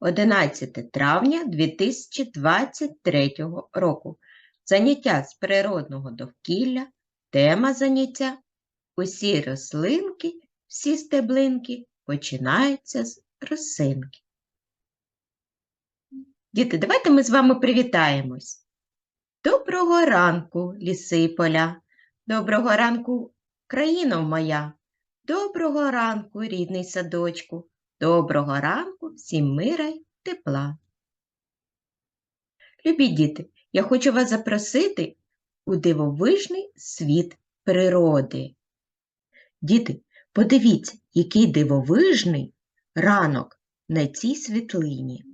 11 травня 2023 року. Заняття з природного довкілля. Тема заняття Усі рослинки, всі стеблинки починаються з росинки. Діти, давайте ми з вами привітаємось. Доброго ранку, ліси і поля. Доброго ранку, країно моя. Доброго ранку, рідний садочку. Доброго ранку, всім мира й тепла. Любі діти, я хочу вас запросити у дивовижний світ природи. Діти, подивіться, який дивовижний ранок на цій світлині.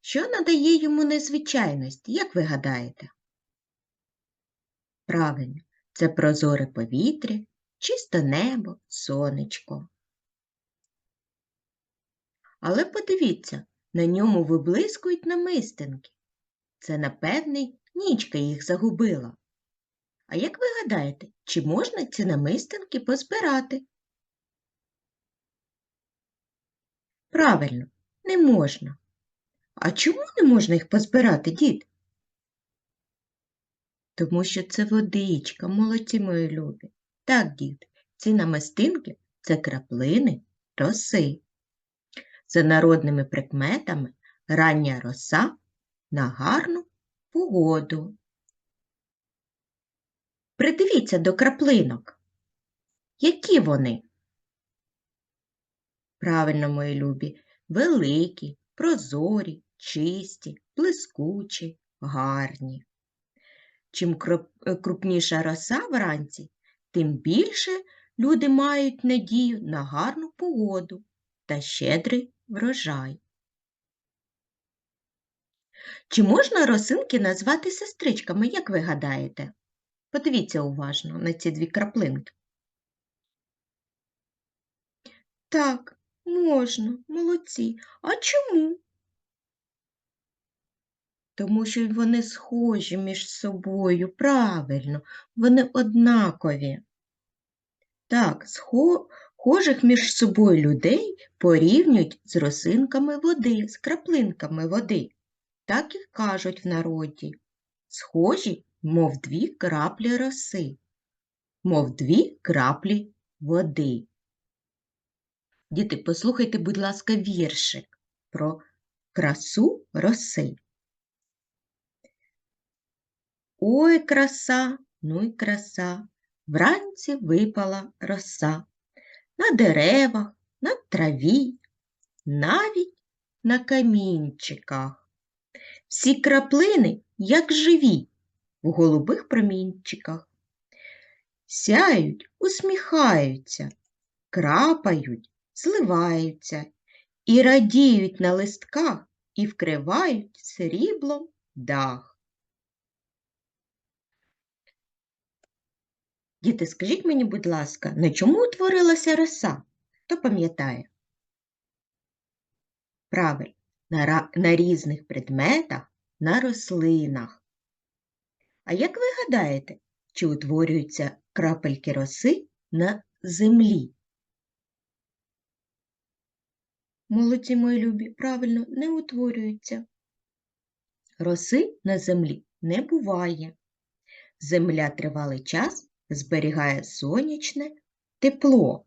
Що надає йому незвичайності, як ви гадаєте? Правильно, це прозоре повітря, чисте небо, сонечко. Але подивіться, на ньому виблискують намистинки. Це, напевне, нічка їх загубила. А як ви гадаєте, чи можна ці намистинки позбирати? Правильно, не можна. А чому не можна їх позбирати, дід? Тому що це водичка, молодці мої любі. Так, дід, ці намистинки це краплини роси. За народними прикметами рання роса на гарну погоду. Придивіться до краплинок. Які вони? Правильно, мої любі, великі, прозорі, чисті, блискучі, гарні. Чим е, крупніша роса вранці, тим більше люди мають надію на гарну погоду та щедрий врожай. Чи можна росинки назвати сестричками, як ви гадаєте? Подивіться уважно на ці дві краплинки. Так, можна, молодці. А чому? Тому що вони схожі між собою, правильно, вони однакові. Так, схожих між собою людей порівнюють з росинками води, з краплинками води. Так і кажуть в народі. Схожі, мов дві краплі роси, мов дві краплі води. Діти, послухайте, будь ласка, віршик про красу роси. Ой, краса, ну й краса, вранці випала роса. На деревах, на траві, навіть на камінчиках. Всі краплини, як живі, в голубих промінчиках. Сяють, усміхаються, крапають, зливаються і радіють на листках і вкривають сріблом дах. Діти, скажіть мені, будь ласка, на чому утворилася роса? Хто пам'ятає? Правильно, на, на різних предметах, на рослинах. А як ви гадаєте, чи утворюються крапельки роси на землі? Молодці мої любі, правильно, не утворюються. Роси на землі не буває. Земля тривалий час зберігає сонячне тепло.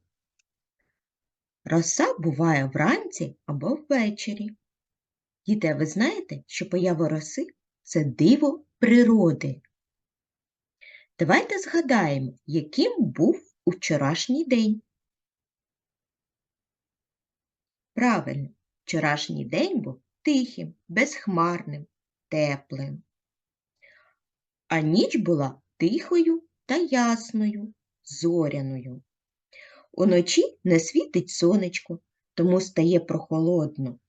Роса буває вранці або ввечері. Діти, ви знаєте, що поява роси це диво природи. Давайте згадаємо, яким був у вчорашній день. Правильно, вчорашній день був тихим, безхмарним, теплим. А ніч була тихою та ясною, зоряною. Уночі не світить сонечко, тому стає прохолодно.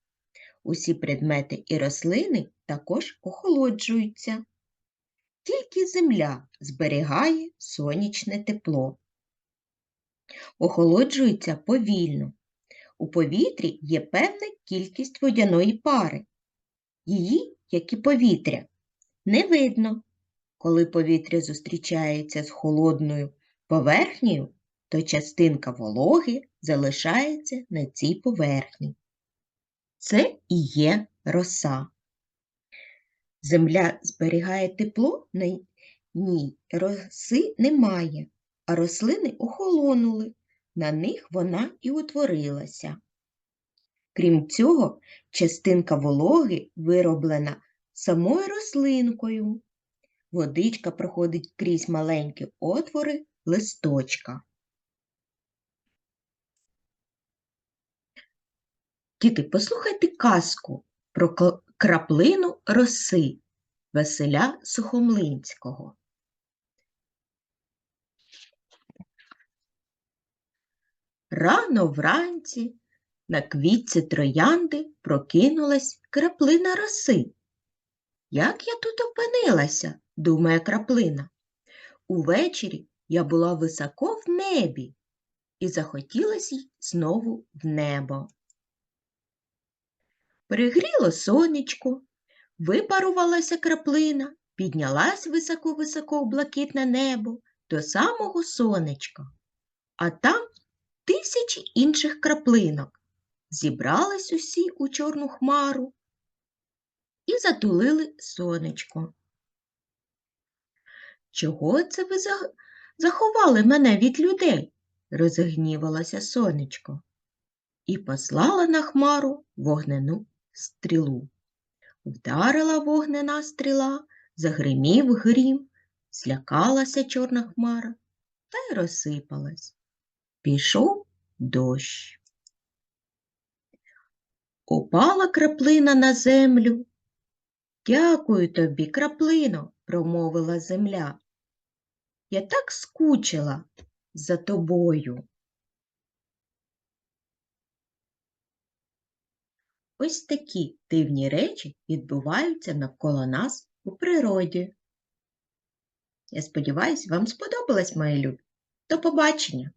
Усі предмети і рослини також охолоджуються. Тільки земля зберігає сонячне тепло. Охолоджується повільно. У повітрі є певна кількість водяної пари. Її, як і повітря, не видно. Коли повітря зустрічається з холодною поверхнею, то частинка вологи залишається на цій поверхні. Це і є роса. Земля зберігає тепло, на ній роси немає, а рослини охолонули, на них вона і утворилася. Крім цього, частинка вологи вироблена самою рослинкою. Водичка проходить крізь маленькі отвори листочка. Діти, послухайте казку про краплину роси Василя Сухомлинського. Рано вранці на квітці троянди прокинулась краплина роси. Як я тут опинилася, думає краплина. Увечері я була високо в небі і захотілося й знову в небо. Пригріло сонечко, випарувалася краплина, піднялась високо-високо в блакитне небо до самого сонечка, а там тисячі інших краплинок. Зібрались усі у чорну хмару і затулили сонечко. Чого це ви заховали мене від людей? розгнівалося сонечко і послала на хмару вогнену стрілу. Вдарила вогнена стріла, загримів грім, злякалася чорна хмара та й розсипалась. Пішов дощ. Упала краплина на землю. Дякую тобі, краплино, промовила земля. Я так скучила за тобою. Ось такі дивні речі відбуваються навколо нас у природі. Я сподіваюся, вам сподобалось, мої любі. До побачення!